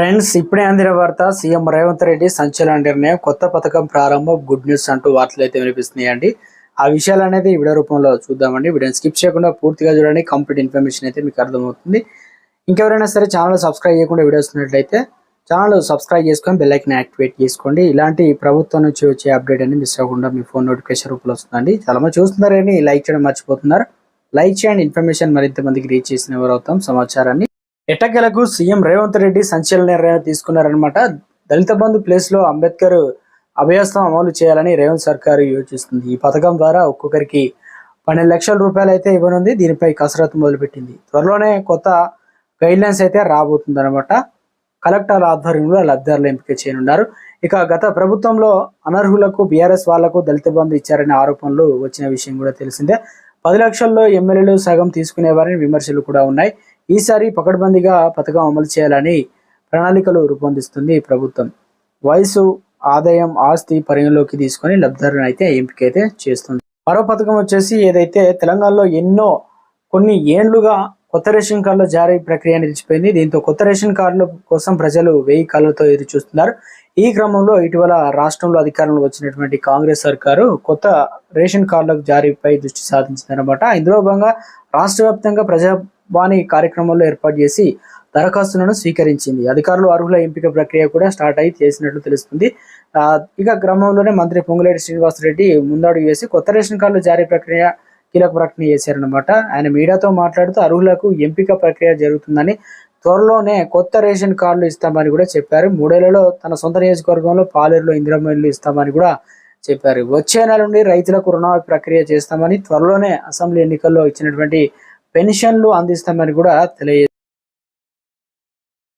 Friends ఇప్పుడే అందిన వార్త సీఎం రేవంత్ రెడ్డి సంచలన నిర్ణయం కొత్త పథకం ప్రారంభం గుడ్ న్యూస్ అంటూ వార్తలు అయితే వినిపిస్తున్నాయండి. ఆ విషయాలు అనేది ఈ వీడియో రూపంలో చూద్దామండి. వీడియోని స్కిప్ చేయకుండా పూర్తిగా చూడండి. కంప్లీట్ ఇన్ఫర్మేషన్ అయితే మీకు అర్థమవుతుంది. ఇంకెవరైనా సరే ఛానల్ సబ్స్క్రైబ్ చేయకుండా వీడియో వస్తున్నట్లయితే ఛానల్ సబ్స్క్రైబ్ చేసుకొని బెల్లైక్ని యాక్టివేట్ చేసుకోండి. ఇలాంటి ప్రభుత్వం నుంచి వచ్చే అప్డేట్ అని మిస్ అవ్వకుండా మీ ఫోన్ నోటిఫికేషన్ రూపంలో వస్తుందండి. చాలా మంది లైక్ చేయడం మర్చిపోతున్నారు. లైక్ చేయండి. ఇన్ఫర్మేషన్ మరింత మందికి రీచ్ చేసిన ఎవరు అవుతాం. సమాచారాన్ని ఎట్టకేలకు సీఎం రేవంత్ రెడ్డి సంచలన నిర్ణయం తీసుకున్నారనమాట దళిత బంధు ప్లేస్లో అంబేద్కర్ అభయస్థం అమలు చేయాలని రేవంత్ సర్కారు యోచిస్తుంది. ఈ పథకం ద్వారా ఒక్కొక్కరికి పన్నెండు లక్షల రూపాయలు అయితే ఇవ్వనుంది. దీనిపై కసరత్తు మొదలుపెట్టింది. త్వరలోనే కొత్త గైడ్ లైన్స్ అయితే రాబోతుంది అనమాట కలెక్టర్ ఆధ్వర్యంలో లబ్ధిదారులు ఎంపిక చేయనున్నారు. ఇక గత ప్రభుత్వంలో అనర్హులకు బీఆర్ఎస్ వాళ్ళకు దళిత బంధు ఇచ్చారనే ఆరోపణలు వచ్చిన విషయం కూడా తెలిసిందే. పది లక్షల్లో ఎమ్మెల్యేలు సగం తీసుకునేవారని విమర్శలు కూడా ఉన్నాయి. ఈసారి పకడ్బందీగా పథకం అమలు చేయాలని ప్రణాళికలు రూపొందిస్తుంది ప్రభుత్వం. వయసు ఆదాయం ఆస్తి పరిగణలోకి తీసుకొని లబ్ధిదారుని అయితే ఎంపిక అయితే చేస్తుంది. మరో పథకం వచ్చేసి ఏదైతే తెలంగాణలో ఎన్నో కొన్ని ఏండ్లుగా కొత్త రేషన్ కార్డుల జారీ ప్రక్రియ నిలిచిపోయింది. దీంతో కొత్త రేషన్ కార్డుల కోసం ప్రజలు వెయ్యి కాళ్ళతో ఎదురు చూస్తున్నారు. ఈ క్రమంలో ఇటీవల రాష్ట్రంలో అధికారంలో వచ్చినటువంటి కాంగ్రెస్ సర్కారు కొత్త రేషన్ కార్డులకు జారీపై దృష్టి సాధించిందనమాట ఇందులో భాగంగా రాష్ట్ర వ్యాప్తంగా వాణి కార్యక్రమంలో ఏర్పాటు చేసి దరఖాస్తులను స్వీకరించింది. అధికారులు అర్హుల ఎంపిక ప్రక్రియ కూడా స్టార్ట్ అయి చేసినట్లు తెలుస్తుంది. ఇక క్రమంలోనే మంత్రి పొంగులేటి శ్రీనివాసరెడ్డి ముందడుగు వేసి కొత్త రేషన్ కార్డులు జారీ ప్రక్రియ కీలక ప్రకటన చేశారనమాట ఆయన మీడియాతో మాట్లాడుతూ అర్హులకు ఎంపిక ప్రక్రియ జరుగుతుందని త్వరలోనే కొత్త రేషన్ కార్డులు ఇస్తామని కూడా చెప్పారు. మూడేళ్ళలో తన సొంత నియోజకవర్గంలో పాలేరులో ఇందిరమ్మ ఇస్తామని కూడా చెప్పారు. వచ్చే నెల నుండి రైతులకు రుణమాఫీ ప్రక్రియ చేస్తామని త్వరలోనే అసెంబ్లీ ఎన్నికల్లో ఇచ్చినటువంటి పెన్షన్లు అందిస్తామని కూడా తెలియ